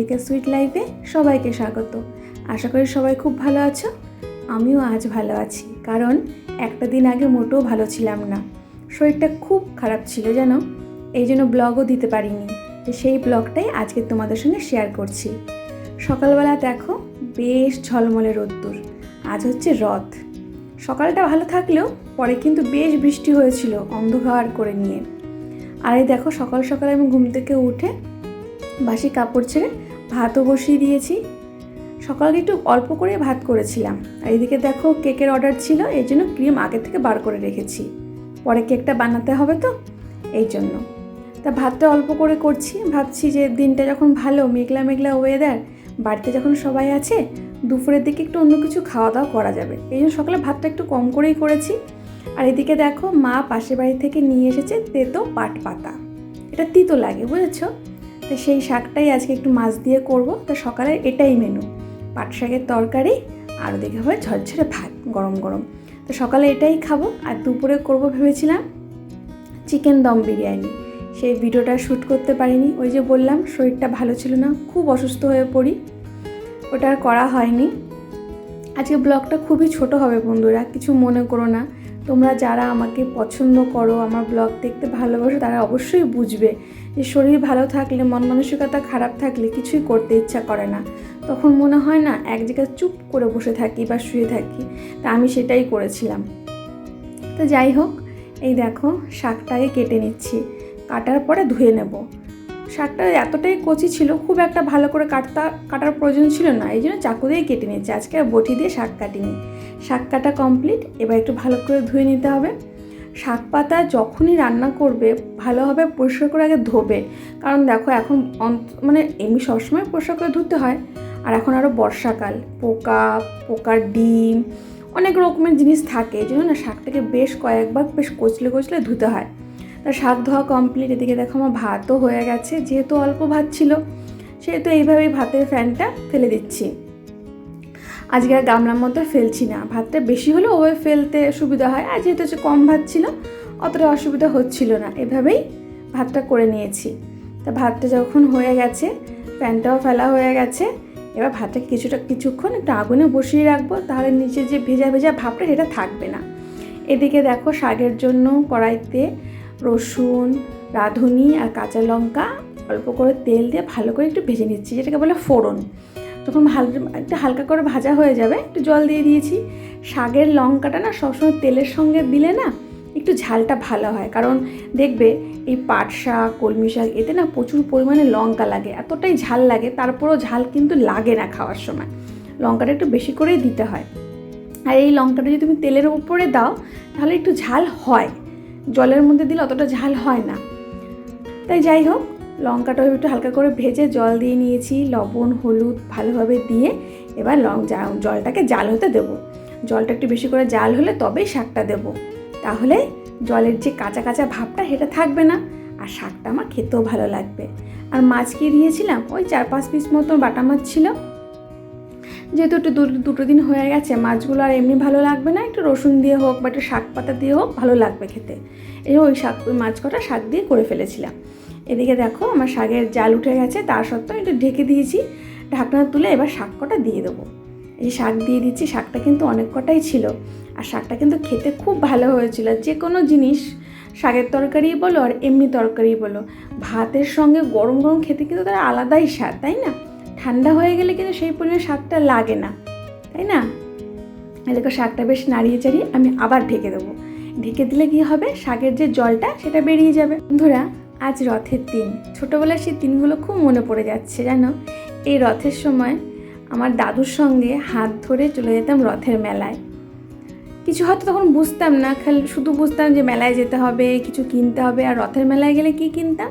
Mallika sweet লাইফে সবাইকে স্বাগত। আশা করি সবাই খুব ভালো আছো। আমিও আজ ভালো আছি, কারণ একটা দিন আগে মোটেও ভালো ছিলাম না। শরীরটা খুব খারাপ ছিল, জানো? এই জন্য ব্লগও দিতে পারিনি। তো সেই ব্লগটাই আজকে তোমাদের সঙ্গে শেয়ার করছি। সকালবেলা দেখো, বেশ ঝলমলে রোদ্দুর। আজ হচ্ছে রথ। সকালটা ভালো থাকলেও পরে কিন্তু বেশ বৃষ্টি হয়েছিল অন্ধকার করে নিয়ে। আর এই দেখো, সকাল সকাল আমি ঘুম থেকে উঠে বাসি কাপড় ছেড়ে ভাতও বসিয়ে দিয়েছি। সকালে একটু অল্প করে ভাত করেছিলাম। আর এদিকে দেখো কেকের অর্ডার ছিল এই জন্য ক্রিম আগে থেকে বার করে রেখেছি। পরে কেকটা বানাতে হবে তো, এই জন্য। তা ভাতটা অল্প করে করছি, ভাবছি যে দিনটা যখন ভালো, মেঘলা মেঘলা ওয়েদার বাড়িতে যখন সবাই আছে, দুপুরের দিকে একটু অন্য কিছু খাওয়া দাওয়া করা যাবে। এই জন্য সকালে ভাতটা একটু কম করেই করেছি। আর এদিকে দেখো মা পাশের বাড়ি থেকে নিয়ে এসেছে তেতো পাট পাতা। এটা তিতো লাগে, বুঝেছ? তো সেই শাকটাই আজকে একটু মাছ দিয়ে করব। তো সকালে এটাই মেনু পাট শাকের তরকারি আর ওদিকে হবে ঝরঝরে ভাত, গরম গরম। তো সকালে এটাই খাব। আর দুপুরে করব ভেবেছিলাম চিকেন দম বিরিয়ানি। সেই ভিডিওটা শ্যুট করতে পারিনি। ওই যে বললাম, শরীরটা ভালো ছিল না, খুব অসুস্থ হয়ে পড়ি। ওটা আর করা হয়নি। আজকে ব্লগটা খুবই ছোট হবে বন্ধুরা, কিছু মনে করো না। তোমরা যারা আমাকে পছন্দ করো, আমার ব্লগ দেখতে ভালোবাসো, তারা অবশ্যই বুঝবে যে শরীর ভালো থাকলে, মন মানসিকতা খারাপ থাকলে কিছুই করতে ইচ্ছা করে না। তখন মনে হয় না, এক জায়গায় চুপ করে বসে থাকি বা শুয়ে থাকি। তা আমি সেটাই করেছিলাম। তো যাই হোক, এই দেখো, শাকটাকে কেটে নিচ্ছি। কাটার পরে ধুয়ে নেব। শাকটা এতটাই কচি ছিল, খুব একটা ভালো করে কাটতা, কাটার প্রয়োজন ছিল না, এই জন্য চাকু দিয়েই কেটে নিচ্ছি আজকে আর বটি দিয়ে শাক কাটিনি। শাক কাটা কমপ্লিট এবার একটু ভালো করে ধুয়ে নিতে হবে। শাক পাতা যখনই রান্না করবে ভালোভাবে পরিষ্কার করে আগে ধোবে। কারণ দেখো, এখন মানে এমনি সবসময় পরিষ্কার করে ধুতে হয়। আর এখন আরও বর্ষাকাল, পোকা, পোকার ডিম, অনেক রকমের জিনিস থাকে। এই জন্য না, শাকটাকে বেশ কয়েকবার বেশ কচলে কচলে ধুতে হয়। তা শাক ধোয়া কমপ্লিট এদিকে দেখো আমার ভাতও হয়ে গেছে, যেহেতু অল্প ভাত ছিল, সেহেতু এইভাবেই ভাতের ফ্যানটা ফেলে দিচ্ছি। আজকে আর গামলার মধ্যে ফেলছি না, ভাতটা বেশি হলে ওভাবে ফেলতে সুবিধা হয়, আর যেহেতু হচ্ছে কম ভাত ছিল, অতটা অসুবিধা হচ্ছিল না, এভাবেই ভাতটা করে নিয়েছি। তা ভাতটা যখন হয়ে গেছে, প্যানটাও ফেলা হয়ে গেছে, এবার ভাতটা কিছুটা, কিছুক্ষণ একটু আগুনে বসিয়ে রাখব, তাহলে নিচে যে ভেজা ভেজা ভাবটা সেটা থাকবে না। এদিকে দেখো শাকের জন্য কড়াইতে রসুন রাঁধুনি আর কাঁচা লঙ্কা অল্প করে তেল দিয়ে ভালো করে একটু ভেজে নিচ্ছি, যেটাকে বলে ফোড়ন। যখন ভালো একটু হালকা করে ভাজা হয়ে যাবে, একটু জল দিয়ে দিয়েছি। শাকের লঙ্কাটা না সবসময় তেলের সঙ্গে দিলে না একটু ঝালটা ভালো হয়, কারণ দেখবে এই পাট শাক, কলমি শাক এতে না প্রচুর পরিমাণে লঙ্কা লাগে, এতটাই ঝাল লাগে, তারপরেও ঝাল কিন্তু লাগে না খাওয়ার সময়। লঙ্কাটা একটু বেশি করেই দিতে হয়। আর এই লঙ্কাটা যদি তুমি তেলের উপরে দাও, তাহলে একটু ঝাল হয়। জলের মধ্যে দিলে অতটা ঝাল হয় না। তাই যাই হোক, লঙ্কাটা একটু হালকা করে ভেজে জল দিয়ে নিয়েছি, লবণ, হলুদ ভালোভাবে দিয়ে এবার লং জলটাকে জাল হতে দেবো। জলটা একটু বেশি করে জাল হলে তবেই শাকটা দেবো। তাহলে জলের যে কাঁচা কাঁচা ভাবটা সেটা থাকবে না, আর শাকটা আমার খেতেও ভালো লাগবে। আর মাছ কি দিয়েছিলাম? ওই চার পাঁচ পিস মতন বাটা মাছ ছিল। যেহেতু একটু দুটো দিন হয়ে গেছে, মাছগুলো আর এমনি ভালো লাগবে না। একটু রসুন দিয়ে হোক বা একটু শাক পাতা দিয়ে হোক ভালো লাগবে খেতে। এই ওই শাক, ওই মাছ কটা শাক দিয়ে করে ফেলেছিলাম। এদিকে দেখো আমার শাকের জাল উঠে গেছে তার সত্ত্বেও একটু ঢেকে দিয়েছি। ঢাকনা তুলে এবার শাক কটা দিয়ে দেবো। এই শাক দিয়ে দিচ্ছি, শাকটা কিন্তু অনেক কটাই ছিল। আর শাকটা কিন্তু খেতে খুব ভালো হয়েছিল। যে কোনো জিনিস, শাকের তরকারি বলো আর এমনি তরকারি বলো, ভাতের সঙ্গে গরম গরম খেতে কিন্তু তার আলাদাই স্বাদ, তাই না? ঠান্ডা হয়ে গেলে কিন্তু সেই পরিমাণে শাকটা লাগে না, তাই না? এদিকে শাকটা বেশ নাড়িয়ে চাড়িয়ে আমি আবার ঢেকে দেবো। ঢেকে দিলে কি হবে? শাকের যে জলটা সেটা বেরিয়ে যাবে। বন্ধুরা, আজ রথের দিন। ছোটোবেলার সেই দিনগুলো খুব মনে পড়ে যাচ্ছে, জানো? এই রথের সময় আমার দাদুর সঙ্গে হাত ধরে চলে যেতাম রথের মেলায়। কিছু হয়তো তখন বুঝতাম না, খালি শুধু বুঝতাম যে মেলায় যেতে হবে, কিছু কিনতে হবে। আর রথের মেলায় গেলে কি কিনতাম?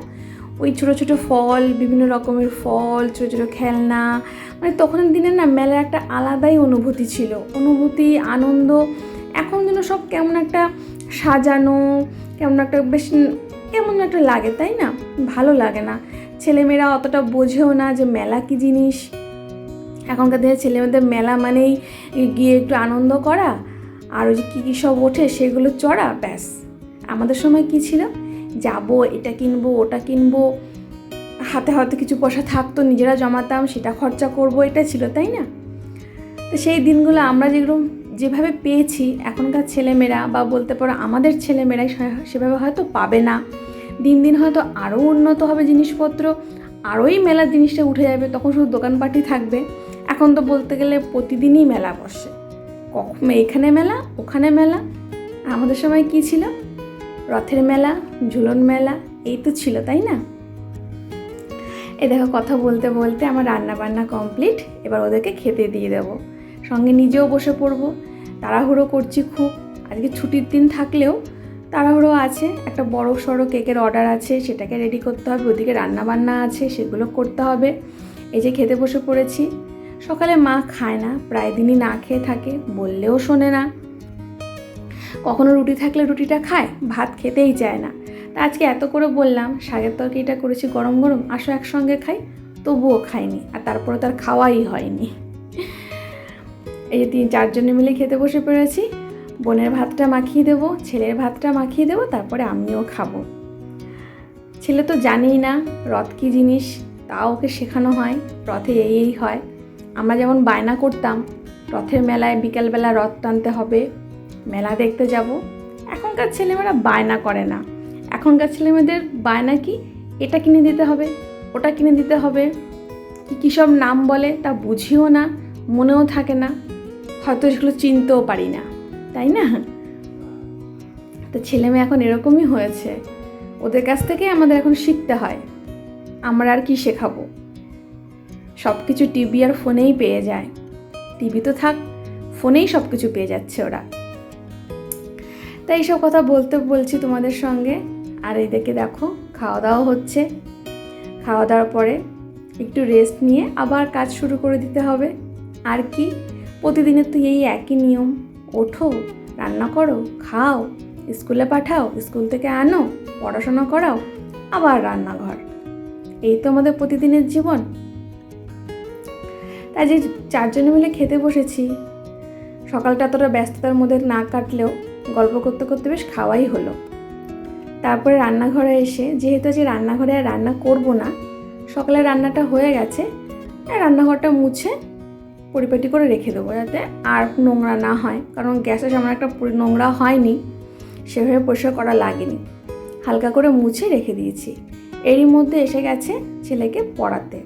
ওই ছোটো ছোটো ফল, বিভিন্ন রকমের ফল, ছোটো ছোটো খেলনা মানে তখনের দিনে না মেলার একটা আলাদাই অনুভূতি ছিল। অনুভূতি, আনন্দ, এখন যেন সব কেমন একটা সাজানো, কেমন একটা বেশ কেমন একটা লাগে, তাই না? ভালো লাগে না। ছেলেমেয়েরা অতটা বোঝেও না যে মেলা কী জিনিস। এখনকার দিনে ছেলেমেয়েদের মেলা মানেই গিয়ে একটু আনন্দ করা, আর ওই যে কী কী সব ওঠে সেগুলো চড়া, ব্যাস। আমাদের সময় কী ছিল? যাব, এটা কিনবো, ওটা কিনবো। হাতে হয়তো কিছু পয়সা থাকতো নিজেরা জমাতাম, সেটা খরচা করব এটা ছিল, তাই না? তো সেই দিনগুলো আমরা যেগুলো যেভাবে পেয়েছি, এখনকার ছেলেমেয়েরা বা বলতে পারো আমাদের ছেলেমেয়েরাই সেভাবে হয়তো পাবে না। দিন দিন হয়তো আরও উন্নত হবে জিনিসপত্র আরোই মেলার জিনিসটা উঠে যাবে, তখন শুধু দোকানপাটি থাকবে। এখন তো বলতে গেলে প্রতিদিনই মেলা বসে। কখন এখানে মেলা, ওখানে মেলা। আমাদের সময় কি ছিল? রথের মেলা, ঝুলন মেলা, এই তো ছিল, তাই না? এ দেখো, কথা বলতে বলতে আমার রান্না বান্না কমপ্লিট এবার ওদেরকে খেতে দিয়ে দেবো। সঙ্গে নিজেও বসে পড়ব, তাড়াহুড়ো করছি খুব। আজকে ছুটির দিন থাকলেও তাড়াহুড়ো আছে, একটা বড় সড়ো কেকের অর্ডার আছে, সেটাকে রেডি করতে হবে, ওদিকে রান্না বান্না আছে, সেগুলো করতে হবে। এই যে খেতে বসে পড়েছি। সকালে মা খায় না, প্রায় দিনই না খেয়ে থাকে, বললেও শোনে না। কখনো রুটি থাকলে রুটিটা খায়, ভাত খেতেই চায় না। তা আজকে এত করে বললাম, শাকের তরকারিটা করেছি গরম গরম, আসো একসঙ্গে খাই। তবুও খাইনি, আর তারপরে তার খাওয়াই হয়নি। এই যে তিন চারজনে মিলে খেতে বসে পড়েছি, বোনের ভাতটা মাখিয়ে দেবো, ছেলের ভাতটা মাখিয়ে দেবো, তারপরে আমিও খাব। ছেলে তো জানেই না রথ কী জিনিস, তাও ওকে শেখানো হয়, রথে এই এই হয়। আমরা যেমন বায়না করতাম, রথের মেলায় বিকালবেলা রথ টানতে হবে মেলা দেখতে যাব। এখনকার ছেলেমেয়েরা বায়না করে না। এখনকার ছেলেমেয়েদের বায়না কি? এটা কিনে দিতে হবে, ওটা কিনে দিতে হবে। কী কী সব নাম বলে তা বুঝিও না, মনেও থাকে না। হয়তো সেগুলো চিনতেও পারি না, তাই না? তো ছেলেমেয়ে এখন এরকমই হয়েছে। ওদের কাছ থেকে আমাদের এখন শিখতে হয়, আমরা আর কি শেখাবো? সব কিছু টিভি আর ফোনেই পেয়ে যায়। টিভি তো থাক, ফোনেই সব কিছু পেয়ে যাচ্ছে ওরা। তাই এইসব কথা বলতে বলছি তোমাদের সঙ্গে। আর এদিকে দেখো খাওয়া দাওয়া হচ্ছে। খাওয়া দাওয়ার পরে একটু রেস্ট নিয়ে আবার কাজ শুরু করে দিতে হবে। আর কি? প্রতিদিনের তো এই একই নিয়ম। ওঠো, রান্না করো, খাও, স্কুলে পাঠাও, স্কুল থেকে আনো, পড়াশোনা করাও, আবার রান্নাঘর। এই তো আমাদের প্রতিদিনের জীবন। তাই যে চারজনে মিলে খেতে বসেছি। সকালটা এতটা ব্যস্ততার মধ্যে না কাটলেও গল্প করতে করতে বেশ খাওয়াই হলো। তারপরে রান্নাঘরে এসে, যেহেতু যে রান্নাঘরে আর রান্না করব না, সকালে রান্নাটা হয়ে গেছে রান্নাঘরটা মুছে পরিপাটি করে রেখে দেবো যাতে আর নোংরা না হয়। কারণ গ্যাসে যেমন একটা নোংরা হয়নি, সেভাবে পরিষ্কার করা লাগেনি। হালকা করে মুছে রেখে দিয়েছি। এরই মধ্যে এসে গেছে ছেলেকে পড়াতে।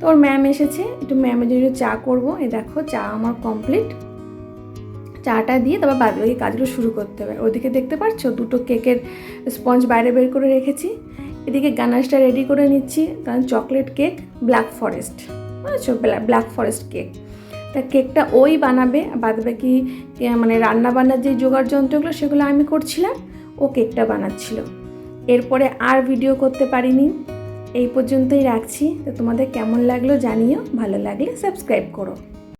তো ওর ম্যাম এসেছে, একটু ম্যামের জন্য চা করব। এই দেখো, চা আমার কমপ্লিট চাটা দিয়ে তারপর বাদ বাকি কাজগুলো শুরু করতে হবে। ওদিকে দেখতে পাচ্ছ দুটো কেকের স্পঞ্জ বাইরে বের করে রেখেছি। এদিকে গানাশটা রেডি করে নিচ্ছি। কারণ চকলেট কেক ব্ল্যাক ফরেস্ট বুঝেছ? ব্ল্যাক ফরেস্ট কেক তা কেকটা ওই বানাবে বাদ বাকি মানে রান্না বান্নার যে জোগাড় যন্ত্রগুলো, সেগুলো আমি করছিলাম, ও কেকটা বানাচ্ছিল। এরপরে আর ভিডিও করতে পারিনি। এই পর্যন্তই রাখছি। তো তোমাদের কেমন লাগল জানিও। ভালো লাগলে সাবস্ক্রাইব করো।